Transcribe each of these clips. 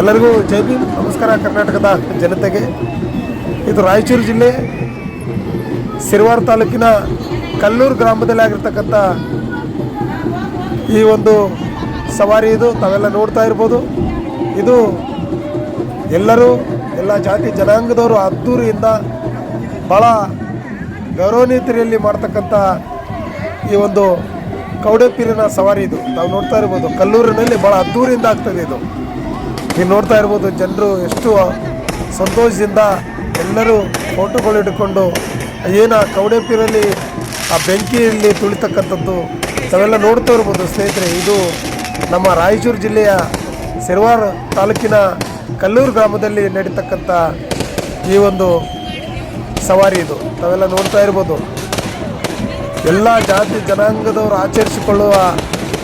ಎಲ್ಲರಿಗೂ ಜೈ ಭೀಮ್. ನಮಸ್ಕಾರ, ಕರ್ನಾಟಕದ ಜನತೆಗೆ. ಇದು ರಾಯಚೂರು ಜಿಲ್ಲೆ, ಸಿರ್ವಾರ್ ತಾಲೂಕಿನ ಕಲ್ಲೂರು ಗ್ರಾಮದಲ್ಲಿ ಆಗಿರ್ತಕ್ಕಂಥ ಈ ಒಂದು ಸವಾರಿ ಇದು. ತಾವೆಲ್ಲ ನೋಡ್ತಾ ಇರ್ಬೋದು. ಇದು ಎಲ್ಲರೂ, ಎಲ್ಲ ಜಾತಿ ಜನಾಂಗದವರು ಅದ್ದೂರಿಯಿಂದ ಭಾಳ ಗೌರವನೀಯತೆಯಲ್ಲಿ ಮಾಡ್ತಕ್ಕಂಥ ಈ ಒಂದು ಕೌಡೆಪೀರಿನ ಸವಾರಿ ಇದು. ನಾವು ನೋಡ್ತಾ ಇರ್ಬೋದು. ಕಲ್ಲೂರಿನಲ್ಲಿ ಭಾಳ ಅದ್ದೂರಿಯಿಂದ ಆಗ್ತದೆ ಇದು. ನೀವು ನೋಡ್ತಾ ಇರ್ಬೋದು ಜನರು ಎಷ್ಟು ಸಂತೋಷದಿಂದ ಎಲ್ಲರೂ ಫೋಟೋಗಳು ಇಟ್ಕೊಂಡು ಏನು ಆ ಕವಡೆಪ್ಪಿನಲ್ಲಿ ಆ ಬೆಂಕಿಯಲ್ಲಿ ತುಳಿತಕ್ಕಂಥದ್ದು ತಾವೆಲ್ಲ ನೋಡ್ತಾ ಇರ್ಬೋದು ಸ್ನೇಹಿತರೆ. ಇದು ನಮ್ಮ ರಾಯಚೂರು ಜಿಲ್ಲೆಯ ಸಿರ್ವಾರ್ ತಾಲೂಕಿನ ಕಲ್ಲೂರು ಗ್ರಾಮದಲ್ಲಿ ನಡೀತಕ್ಕಂಥ ಈ ಒಂದು ಸವಾರಿ ಇದು. ತಾವೆಲ್ಲ ನೋಡ್ತಾ ಇರ್ಬೋದು. ಎಲ್ಲ ಜಾತಿ ಜನಾಂಗದವರು ಆಚರಿಸಿಕೊಳ್ಳುವ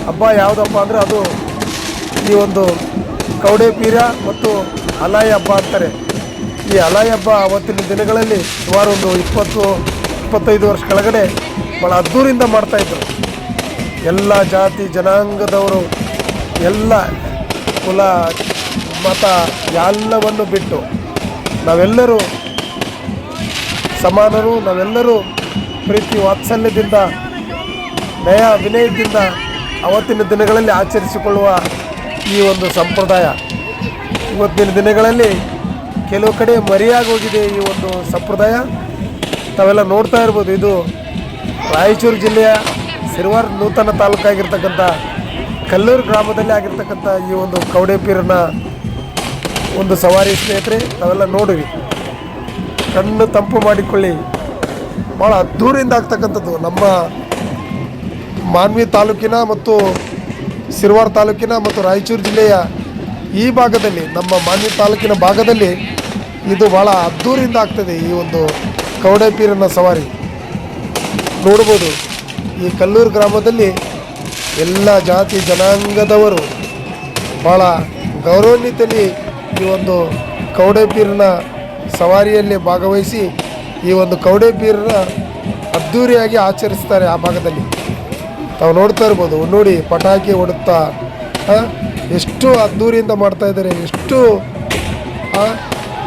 ಹಬ್ಬ ಯಾವುದಪ್ಪ ಅಂದರೆ ಅದು ಈ ಒಂದು ಕೌಡೆ ಪೀರ ಮತ್ತು ಅಲಾಯಿ ಹಬ್ಬ ಅಂತಾರೆ. ಈ ಅಲಾಯಿ ಹಬ್ಬ ಅವತ್ತಿನ ದಿನಗಳಲ್ಲಿ ಸುಮಾರು ಒಂದು ಇಪ್ಪತ್ತು, ಇಪ್ಪತ್ತೈದು ವರ್ಷ ಕೆಳಗಡೆ ಭಾಳ ಅದ್ದೂರಿಂದ ಮಾಡ್ತಾಯಿದ್ರು ಎಲ್ಲ ಜಾತಿ, ಜನಾಂಗದವರು, ಎಲ್ಲ ಕುಲ, ಮತ ಎಲ್ಲವನ್ನು ಬಿಟ್ಟು ನಾವೆಲ್ಲರೂ ಸಮಾನರು, ನಾವೆಲ್ಲರೂ ಪ್ರೀತಿ ವಾತ್ಸಲ್ಯದಿಂದ ನಯ ವಿನಯದಿಂದ ಅವತ್ತಿನ ದಿನಗಳಲ್ಲಿ ಆಚರಿಸಿಕೊಳ್ಳುವ ಈ ಒಂದು ಸಂಪ್ರದಾಯ. ಇವತ್ತಿನ ದಿನಗಳಲ್ಲಿ ಕೆಲವು ಕಡೆ ಮರೆಯಾಗೋಗಿದೆ ಈ ಒಂದು ಸಂಪ್ರದಾಯ. ತಾವೆಲ್ಲ ನೋಡ್ತಾ ಇರ್ಬೋದು, ಇದು ರಾಯಚೂರು ಜಿಲ್ಲೆಯ ಸಿರ್ವಾರ್ ನೂತನ ತಾಲೂಕಾಗಿರ್ತಕ್ಕಂಥ ಕಲ್ಲೂರು ಗ್ರಾಮದಲ್ಲಿ ಆಗಿರ್ತಕ್ಕಂಥ ಈ ಒಂದು ಕೌಡೆಪೀರನ ಒಂದು ಸವಾರಿ ಸ್ನೇಹಿತರೆ, ತಾವೆಲ್ಲ ನೋಡಿರಿ. ಕಣ್ಣು ತಂಪು ಮಾಡಿಕೊಳ್ಳಿ. ಭಾಳ ಅದ್ಧೂರಿಯಿಂದ ಆಗ್ತಕ್ಕಂಥದ್ದು ನಮ್ಮ ಮಾನ್ವಿ ತಾಲೂಕಿನ ಮತ್ತು ಸಿರ್ವಾರ್ ತಾಲೂಕಿನ ಮತ್ತು ರಾಯಚೂರು ಜಿಲ್ಲೆಯ ಈ ಭಾಗದಲ್ಲಿ, ನಮ್ಮ ಮಾನ್ಯ ತಾಲೂಕಿನ ಭಾಗದಲ್ಲಿ ಇದು ಭಾಳ ಅದ್ದೂರಿಯಿಂದ ಆಗ್ತದೆ ಈ ಒಂದು ಕೌಡೆಪೀರನ ಸವಾರಿ. ನೋಡ್ಬೋದು, ಈ ಕಲ್ಲೂರು ಗ್ರಾಮದಲ್ಲಿ ಎಲ್ಲ ಜಾತಿ ಜನಾಂಗದವರು ಭಾಳ ಗೌರವಾನ್ವಿತಲಿ ಈ ಒಂದು ಕೌಡೆಪೀರನ ಸವಾರಿಯಲ್ಲಿ ಭಾಗವಹಿಸಿ ಈ ಒಂದು ಕವಡೆಪೀರನ ಅದ್ಧೂರಿಯಾಗಿ ಆಚರಿಸ್ತಾರೆ ಆ ಭಾಗದಲ್ಲಿ. ತಾವು ನೋಡ್ತಾ ಇರ್ಬೋದು. ನೋಡಿ, ಪಟಾಕಿ ಹೊಡುತ್ತಾ ಎಷ್ಟು ಅದ್ದೂರಿಯಿಂದ ಮಾಡ್ತಾ ಇದ್ದಾರೆ, ಎಷ್ಟು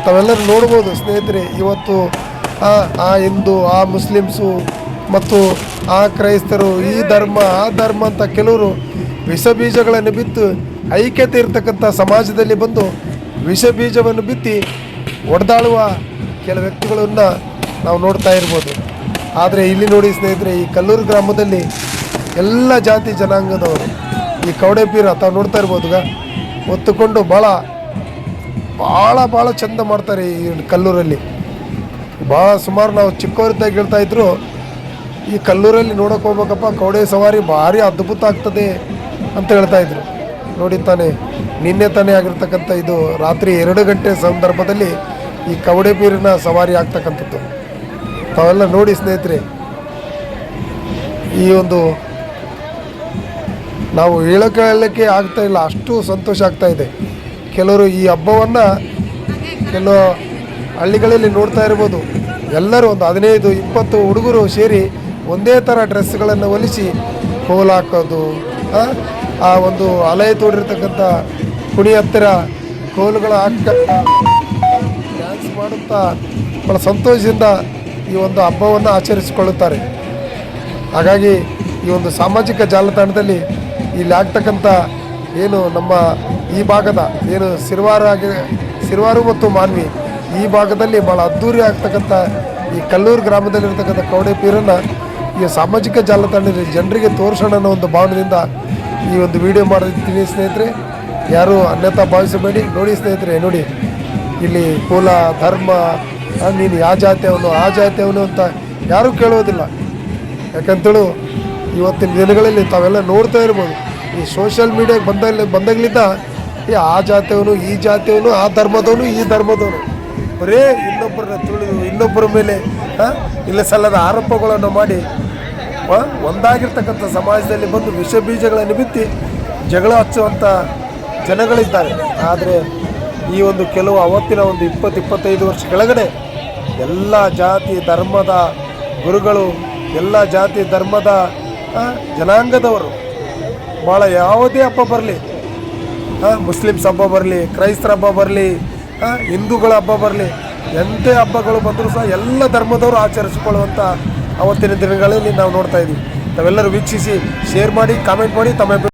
ತಾವೆಲ್ಲರೂ ನೋಡ್ಬೋದು ಸ್ನೇಹಿತರೆ, ಇವತ್ತು, ಆ ಹಿಂದೂ, ಆ ಮುಸ್ಲಿಮ್ಸು ಮತ್ತು ಆ ಕ್ರೈಸ್ತರು, ಈ ಧರ್ಮ, ಆ ಧರ್ಮ ಅಂತ ಕೆಲವರು ವಿಷ ಬೀಜಗಳನ್ನು ಬಿತ್ತು, ಐಕ್ಯತೆ ಇರ್ತಕ್ಕಂಥ ಸಮಾಜದಲ್ಲಿ ಬಂದು ವಿಷ ಬೀಜವನ್ನು ಬಿತ್ತಿ ಒಡೆದಾಳುವ ಕೆಲ ವ್ಯಕ್ತಿಗಳನ್ನು ನಾವು ನೋಡ್ತಾ ಇರ್ಬೋದು. ಆದರೆ ಇಲ್ಲಿ ನೋಡಿ ಸ್ನೇಹಿತರೆ, ಈ ಕಲ್ಲೂರು ಗ್ರಾಮದಲ್ಲಿ ಎಲ್ಲ ಜಾತಿ ಜನಾಂಗದವರು. ಈ ಕವಡೆಪೀರ ತಾವು ನೋಡ್ತಾ ಇರ್ಬೋದು ಹೊತ್ತುಕೊಂಡು ಭಾಳ ಭಾಳ ಭಾಳ ಚಂದ ಮಾಡ್ತಾರೆ ಈ ಕಲ್ಲೂರಲ್ಲಿ. ಭಾಳ ಸುಮಾರು ನಾವು ಚಿಕ್ಕವರಿದ್ದಾಗ ಹೇಳ್ತಾ ಇದ್ರು, ಈ ಕಲ್ಲೂರಲ್ಲಿ ನೋಡೋಕೆ ಹೋಗ್ಬೇಕಪ್ಪ, ಕವಡೆ ಸವಾರಿ ಭಾರಿ ಅದ್ಭುತ ಆಗ್ತದೆ ಅಂತ ಹೇಳ್ತಾ ಇದ್ರು. ನೋಡಿ ತಾನೆ, ನಿನ್ನೆ ತಾನೇ ಆಗಿರ್ತಕ್ಕಂಥ ಇದು ರಾತ್ರಿ ಎರಡು ಗಂಟೆ ಸಂದರ್ಭದಲ್ಲಿ ಈ ಕವಡೆ ಸವಾರಿ ಆಗ್ತಕ್ಕಂಥದ್ದು. ತಾವೆಲ್ಲ ನೋಡಿ ಸ್ನೇಹಿತರೆ, ಈ ಒಂದು ನಾವು ಹೇಳೋಕೆ ಆಗ್ತಾ ಇಲ್ಲ ಅಷ್ಟು ಸಂತೋಷ ಆಗ್ತಾ ಇದೆ. ಕೆಲವರು ಈ ಹಬ್ಬವನ್ನು ಕೆಲವು ಹಳ್ಳಿಗಳಲ್ಲಿ ನೋಡ್ತಾ ಇರ್ಬೋದು. ಎಲ್ಲರೂ ಒಂದು ಹದಿನೈದು ಇಪ್ಪತ್ತು ಹುಡುಗರು ಸೇರಿ ಒಂದೇ ಥರ ಡ್ರೆಸ್ಗಳನ್ನು ಹೊಲಿಸಿ ಕೋಲ್ ಹಾಕೋದು ಆ, ಒಂದು ಅಲೆ ತೋಡಿರ್ತಕ್ಕಂಥ ಕುಣಿ ಹತ್ತಿರ ಕೋಲುಗಳ ಹಾಕ ಡ್ಯಾನ್ಸ್ ಮಾಡುತ್ತಾ ಭಾಳ ಸಂತೋಷದಿಂದ ಈ ಒಂದು ಹಬ್ಬವನ್ನು ಆಚರಿಸಿಕೊಳ್ಳುತ್ತಾರೆ. ಹಾಗಾಗಿ ಈ ಒಂದು ಸಾಮಾಜಿಕ ಜಾಲತಾಣದಲ್ಲಿ ಇಲ್ಲಿ ಆಗ್ತಕ್ಕಂಥ ಏನು ನಮ್ಮ ಈ ಭಾಗದ ಏನು ಸಿರ್ವಾರ ಆಗಿ ಸಿರ್ವಾರು ಮತ್ತು ಮಾನ್ವಿ ಈ ಭಾಗದಲ್ಲಿ ಭಾಳ ಅದ್ಧೂರಿ ಆಗ್ತಕ್ಕಂಥ ಈ ಕಲ್ಲೂರು ಗ್ರಾಮದಲ್ಲಿರ್ತಕ್ಕಂಥ ಕವಡೆ ಪೀರನ್ನು ಈ ಸಾಮಾಜಿಕ ಜಾಲತಾಣದಲ್ಲಿ ಜನರಿಗೆ ತೋರಿಸೋಣ ಅನ್ನೋ ಒಂದು ಭಾವನೆಯಿಂದ ಈ ಒಂದು ವಿಡಿಯೋ ಮಾಡಿರ್ತೀನಿ ಸ್ನೇಹಿತರೆ. ಯಾರು ಅನ್ಯತಾ ಭಾವಿಸಬೇಡಿ. ನೋಡಿ ಸ್ನೇಹಿತರೆ, ನೋಡಿ. ಇಲ್ಲಿ ಕುಲ ಧರ್ಮ ನೀನು ಯಾವ ಜಾತಿಯವನು ಆ ಜಾತಿಯವನು ಅಂತ ಯಾರೂ ಕೇಳೋದಿಲ್ಲ. ಯಾಕಂತೇಳು, ಇವತ್ತಿನ ದಿನಗಳಲ್ಲಿ ತಾವೆಲ್ಲ ನೋಡ್ತಾ ಇರ್ಬೋದು. ಈ ಸೋಷಿಯಲ್ ಮೀಡಿಯಾಗೆ ಬಂದಲ್ಲಿ, ಬಂದಾಗ್ಲಿಂದ ಈ ಆ ಜಾತಿಯವನು, ಈ ಜಾತಿಯವನು, ಆ ಧರ್ಮದವನು, ಈ ಧರ್ಮದವನು. ಬರೇ ಇನ್ನೊಬ್ಬರನ್ನ ತುಳಿದು, ಇನ್ನೊಬ್ಬರ ಮೇಲೆ ಇಲ್ಲ ಸಲ್ಲದ ಆರೋಪಗಳನ್ನು ಮಾಡಿ ಒಂದಾಗಿರ್ತಕ್ಕಂಥ ಸಮಾಜದಲ್ಲಿ ಬಂದು ವಿಷ ಬೀಜಗಳನ್ನು ಬಿತ್ತಿ ಜಗಳ ಹಚ್ಚುವಂಥ ಜನಗಳಿದ್ದಾರೆ. ಆದರೆ ಈ ಒಂದು ಕೆಲವು ಅವತ್ತಿನ ಒಂದು ಇಪ್ಪತ್ತು, ಇಪ್ಪತ್ತೈದು ವರ್ಷ ಕೆಳಗಡೆ ಎಲ್ಲ ಜಾತಿ, ಧರ್ಮದ ಗುರುಗಳು, ಎಲ್ಲ ಜಾತಿ, ಧರ್ಮದ ಜನಾಂಗದವರು ಭಾಳ ಯಾವುದೇ ಹಬ್ಬ ಬರಲಿ ಮುಸ್ಲಿಮ್ಸ್ ಹಬ್ಬ ಬರಲಿ, ಕ್ರೈಸ್ತರ ಹಬ್ಬ ಬರಲಿ ಹಿಂದೂಗಳ ಹಬ್ಬ ಬರಲಿ ಎಂಥ ಹಬ್ಬಗಳು ಬಂದರೂ ಸಹ ಎಲ್ಲ ಧರ್ಮದವರು ಆಚರಿಸಿಕೊಳ್ಳುವಂಥ ಅವತ್ತಿನ ದಿನಗಳಲ್ಲಿ ನಾವು ನೋಡ್ತಾ ಇದ್ದೀವಿ ತಾವೆಲ್ಲರೂ ವೀಕ್ಷಿಸಿ ಶೇರ್ ಮಾಡಿ ಕಾಮೆಂಟ್ ಮಾಡಿ, ತಮ್ಮ